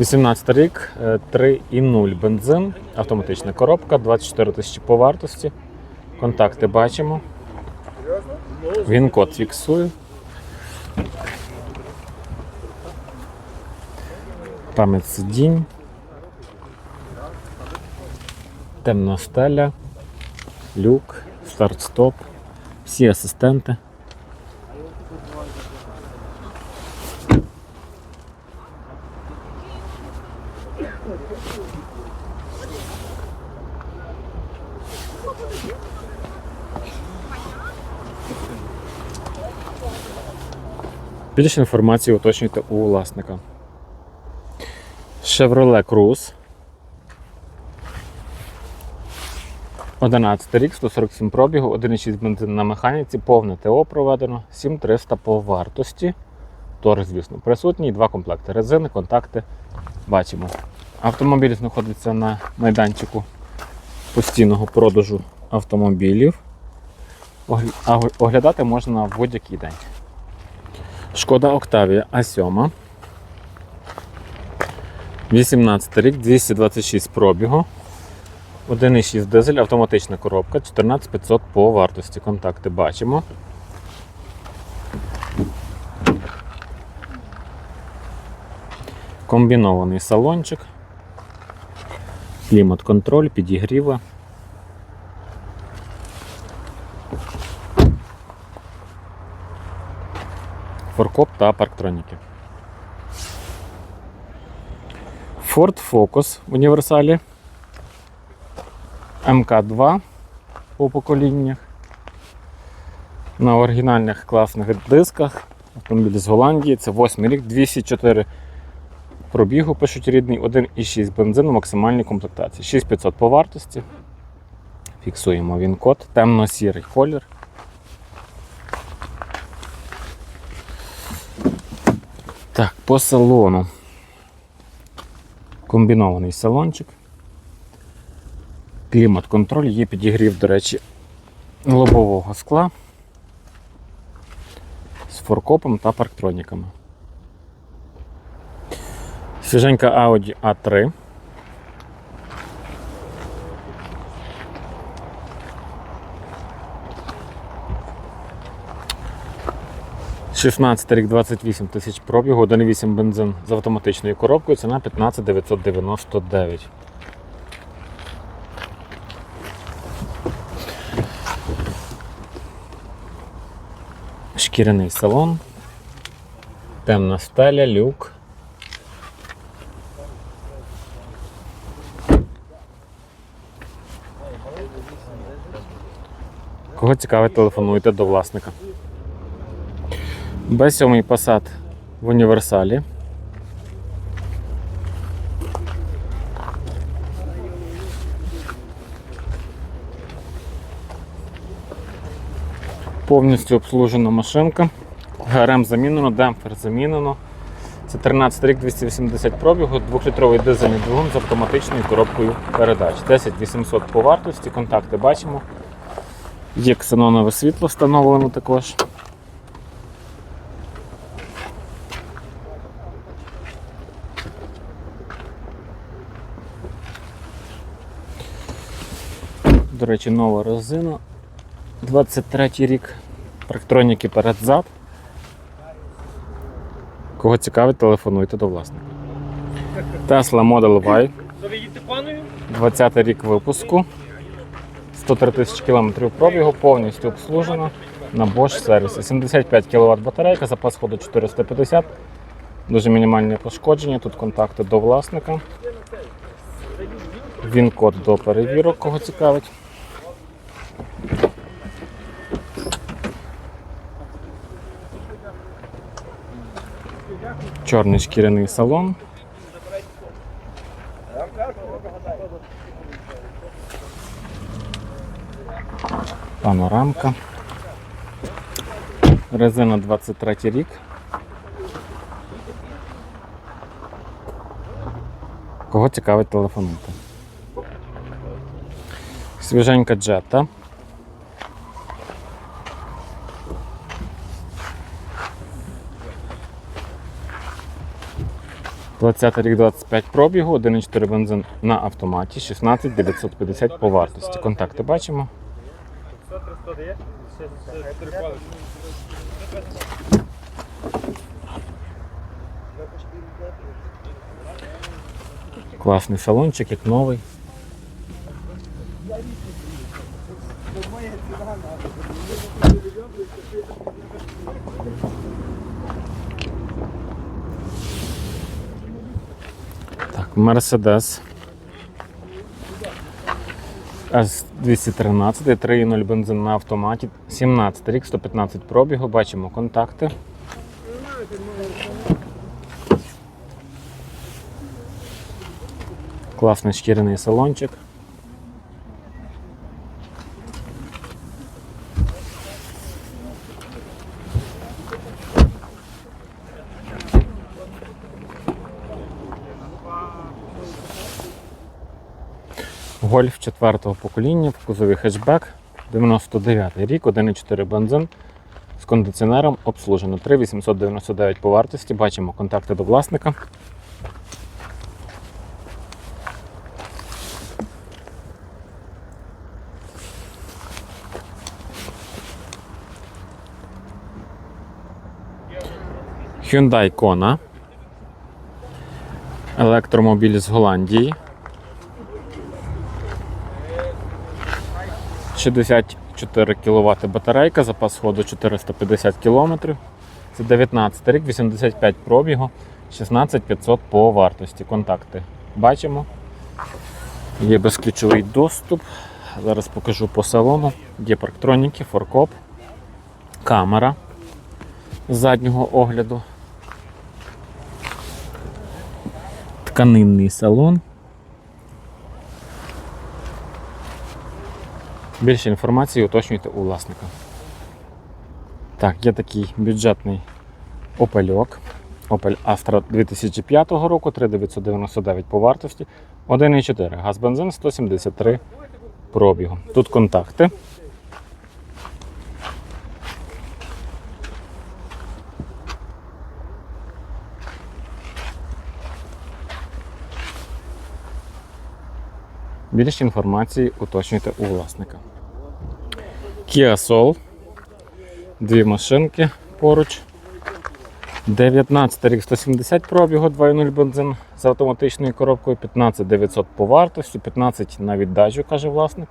18 рік, е, 3,0 бензин, автоматична коробка, 24 тисячі по вартості. Контакти бачимо. Він код фіксую. Пам'ять сидінь. Темна стеля, люк, старт-стоп, всі асистенти. Більше інформації уточнюйте у власника. Chevrolet Cruze. 11 рік, 147 пробігу, 1,6 бензин на механіці, повне ТО проведено, 7300 по вартості. Торг, звісно, присутній, два комплекти резини, контакти бачимо. Автомобіль знаходиться на майданчику постійного продажу автомобілів. Оглядати можна в будь-який день. Шкода Октавія А7. 18 рік, 226 пробігу. 1,6 дизель, автоматична коробка, 14500 по вартості. Контакти бачимо. Комбінований салончик. Клімат-контроль, підігріви. Форкоп та парктроніки. Ford Focus в універсалі. МК2 по поколіннях. На оригінальних класних дисках. Автомобіль з Голландії. Це 8 рік, 204 пробігу, пишуть рідний, 1,6 бензин у максимальній комплектації. 6500 по вартості. Фіксуємо він код. Темно-сірий колір. Так, по салону. Комбінований салончик. Клімат-контроль, є підігрів, до речі, лобового скла з форкопом та парктроніками. Свіженька Audi A3. — 16 рік 28 тисяч пробігу, 1,8 бензин з автоматичною коробкою, ціна 15 999. Шкіряний салон, темна стеля, люк. Кого цікавить, телефонуйте до власника. Б7 Passat в універсалі. Повністю обслужена машинка. ГРМ замінено, демпфер замінено. Це 13 рік 280 пробігу, 2-літровий дизельний двигун з автоматичною коробкою передач. 10 800 по вартості, контакти бачимо. Є ксенонове світло встановлено також. До речі, нова резина. 23 рік. Парктроніки перед-зад. Кого цікавить, телефонуйте до власника. Tesla Model Y. То ви 20 рік випуску. 103 тисячі кілометрів пробігу, повністю обслужено на Bosch сервісі. 75 кВт батарейка, запас ходу 450. Дуже мінімальні пошкодження. Тут контакти до власника. Він код до перевірок, кого цікавить. Чорний шкіряний салон. Панорамка. Резина 23 рік. Кого цікавить телефонуйте. Свіженька джета. Двадцятий рік 25 пробігу, 1,4 бензин на автоматі, 16 950 по вартості. Контакти бачимо. Класний салончик, як новий. Mercedes S213, 3.0 бензин на автоматі, 17 рік, 115 пробігу, бачимо контакти. Класний шкіряний салончик. Гольф четвертого покоління, в кузові хетчбек, 99 рік, 1,4 бензин з кондиціонером обслужено. 3,899 по вартості. Бачимо контакти до власника. Hyundai Kona. Електромобіль з Голландії. 64 кВт батарейка, запас ходу 450 км. Це 19 рік, 85 пробігу, 16500 по вартості. Контакти бачимо. Є безключовий доступ. Зараз покажу по салону. Є парктроніки, форкоп, камера з заднього огляду. Тканинний салон. Більше інформації уточнюйте у власника. Так, є такий бюджетний опельок. Opel Astra 2005 року, 3999 по вартості, 1,4 газ бензин 173 пробігу. Тут контакти. Більше інформації уточнюйте у власника. Kia Soul. Дві машинки поруч. 19 рік 170 пробігу, 2.0 бензин з автоматичною коробкою, 15 900 по вартості, 15 на віддачу, каже власник.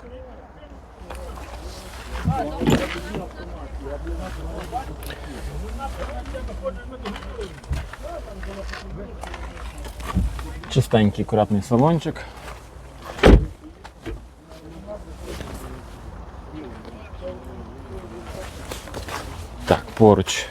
Чистенький, акуратний салончик. Так, поруч.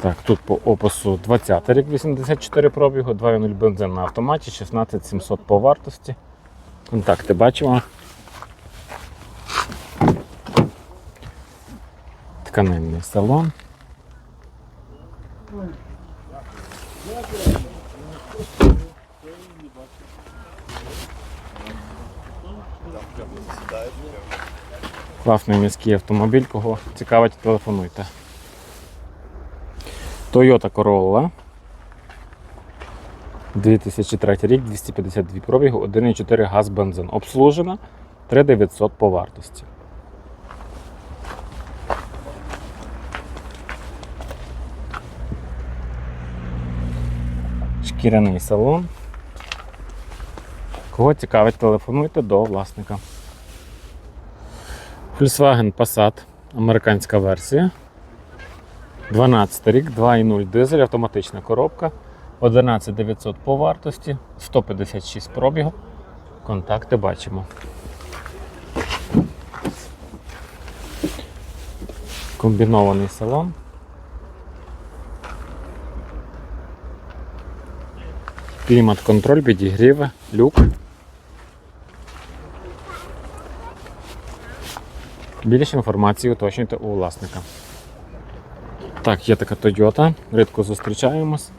Так, тут по опису 20 рік 84 пробігу, 2.0 бензин на автоматі, 16700 по вартості. Контакти бачимо. Тканинний салон. Класний міський автомобіль, кого цікавить, телефонуйте. Toyota Corolla. 2003 рік, 252 пробігу, 1,4 газ бензин. Обслужена 3900 по вартості. Шкіряний салон. Кого цікавить, телефонуйте до власника. Volkswagen Passat, американська версія. 12 рік, 2,0 дизель, автоматична коробка. 11900 по вартості, 156 пробігу. Контакти бачимо. Комбінований салон. Клімат-контроль, підігріви, люк. Більше інформації уточнюйте у власника. Так, є така Toyota, рідко зустрічаємось.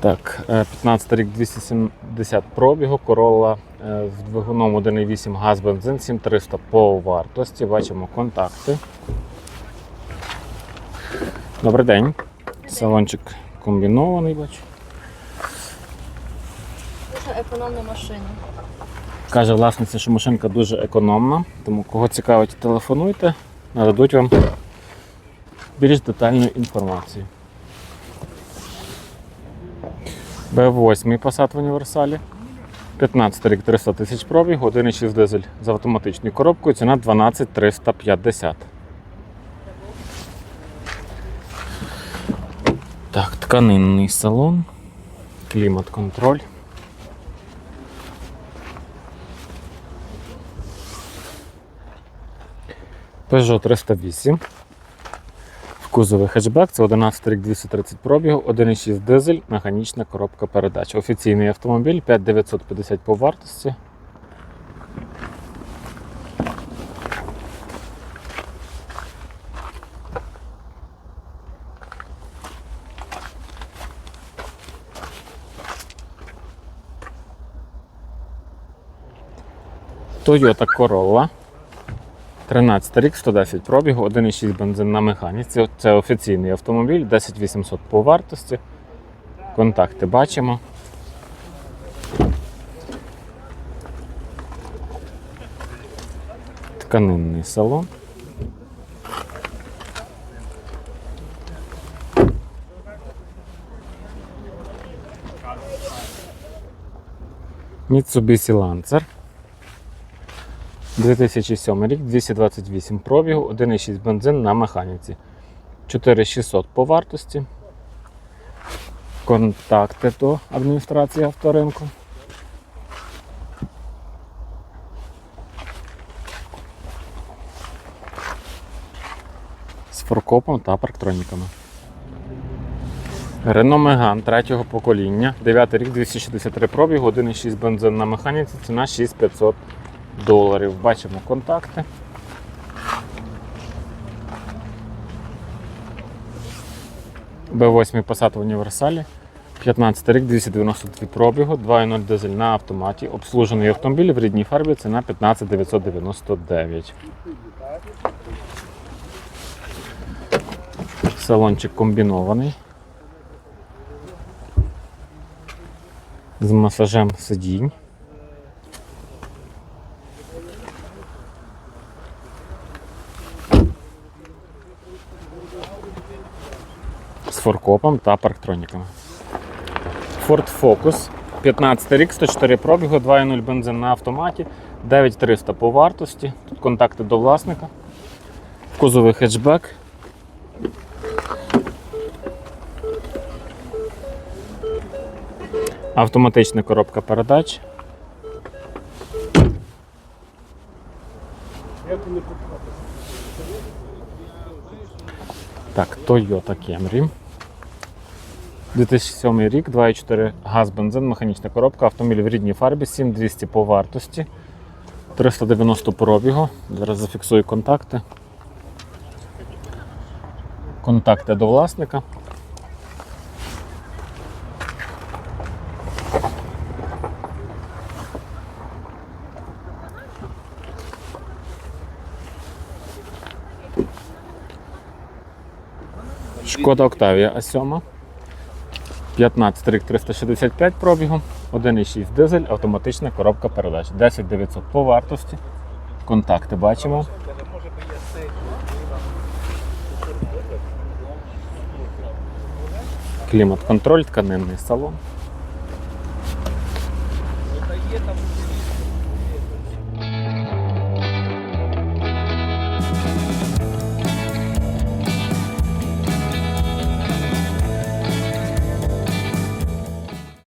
Так, е, 15 рік 270 пробігу, Corolla е, з двигуном 1,8 газ бензин 7300 по вартості. Бачимо контакти. Добрий день. Салончик комбінований, бачу. Дуже економна машина. Каже власниця, що машинка дуже економна, тому кого цікавить, телефонуйте, нададуть вам більш детальну інформацію. Б8 Passat в універсалі. 15 рік 300 тисяч пробігу, 1,6 дизель з автоматичною коробкою, ціна 12 350. Так, тканинний салон, клімат-контроль. Peugeot 308. В кузові хетчбек, це 11 рік 230 пробігу, 1,6 дизель, механічна коробка передач. Офіційний автомобіль 5950 по вартості. Toyota Corolla. 13 рік, 110 пробігу, 1,6 бензин на механіці. Це офіційний автомобіль, 10800 по вартості. Контакти бачимо. Тканинний салон. Mitsubishi Lancer. 2007 рік, 228 пробігу, 1,6 бензин на механіці. 4600 по вартості. Контакти до адміністрації авторинку. З форкопом та парктроніками. Renault Megane третього покоління, 9 рік, 263 пробігу, 1,6 бензин на механіці, ціна 6500 доларів. Бачимо контакти. Б8 Passat в універсалі. 15 рік, 292 пробігу, 2.0 дизель на автоматі. Обслужений автомобіль в рідній фарбі ціна 15 999. Салончик комбінований. З масажем сидінь. Форкопом та парктроніками. Ford Focus 15 рік, 104 пробігу, 2.0 бензин на автоматі, 9300 по вартості. Тут контакти до власника. Кузовий хетчбек. Автоматична коробка передач. Так, Toyota Camry. 2007 рік, 2,4 газ, бензин, механічна коробка, автомобіль в рідній фарбі, 7200 по вартості, 390 пробігу. Зараз зафіксую контакти. Контакти до власника. Шкода Октавія А7. 15 рік 365 пробігом, 1,6 дизель, автоматична коробка передач. 10 900 по вартості. Контакти бачимо. Клімат-контроль, тканинний салон.